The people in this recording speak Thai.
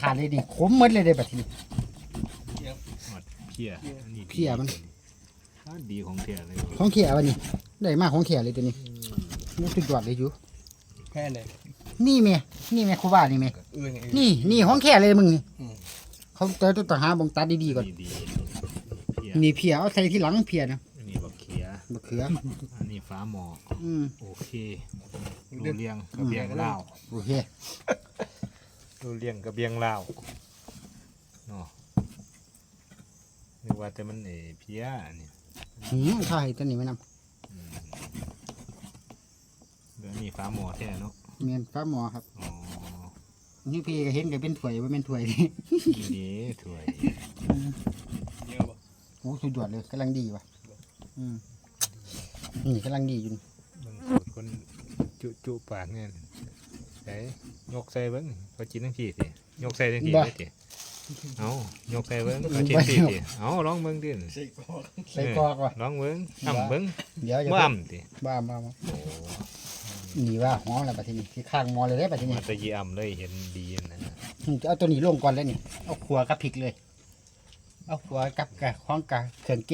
ขาดเลยดิขมหมดเลยเด้บัดนี้หมดเพี้ยอันนี้เพี้ยมันอ่าดีของเพี้ยเลยของเขียวันนี้ได้มากของเขียเลยตัวนี้นี่สุดยอดเลยอยู่แค่ไหนนี่แม่นี่แม่ครูบานี่แม่เอื้องไงนี่นี่ของแค่เลยมึงนี่อืม เขาเจอตัวหาบงตัดดีๆก่อนดีดีเพี้ยนี่เพียเอาใส่ที่หลังเพียนะอันนี้บักเขียมะเขืออันนี้ฟ้าหมออืมโอเครูเลียงกระเบียงลาวโอเค รูเลียงกระเบียงลาวเนาะนึกว่าแต่มันเอเพี้ยอันนี้หืมข้าวให้ตัวนี้ไว้นเดี๋ยวนี้ฟ้าหมอแท้เนาะำเมียนฟ้าหมอครับอ๋อนี่พี่ก็เห็นก็เป็นถ้วยว่าเป็นถ้วยนี่ดีถวยเยอะบ่โอ้สุดยอดเลยกำลังดีว่ะอืมนี่กำลังดีอยู่มันสูตรคนจุจุปากเนี่ยใส่ยกใส่เบิ้งพอกินทั้งทีสิยกใส่ทั้งทีได้สิเอายกใส่เบิ้งพอกินทีสิเอาลองเบิ้งดิใส่กรอกใส่กรอกว่ะลองเบิ้งอ่ำเบิ้งเดี๋ยวจะบ่อ่ำติบ้าบ้าบ้าโอ้นี่ว่าหอมแล้วบัดทีนี้ที่ข้างหมอเลยได้อบัดทีนี้มาแตะยีอ่ำเลยเห็นดีนะอืมจะเอาตัวนี้ลงก่อนแล้วนี่เอาขัวกับพริกเลย เอาขัวกับกะของกะเครื่องแกง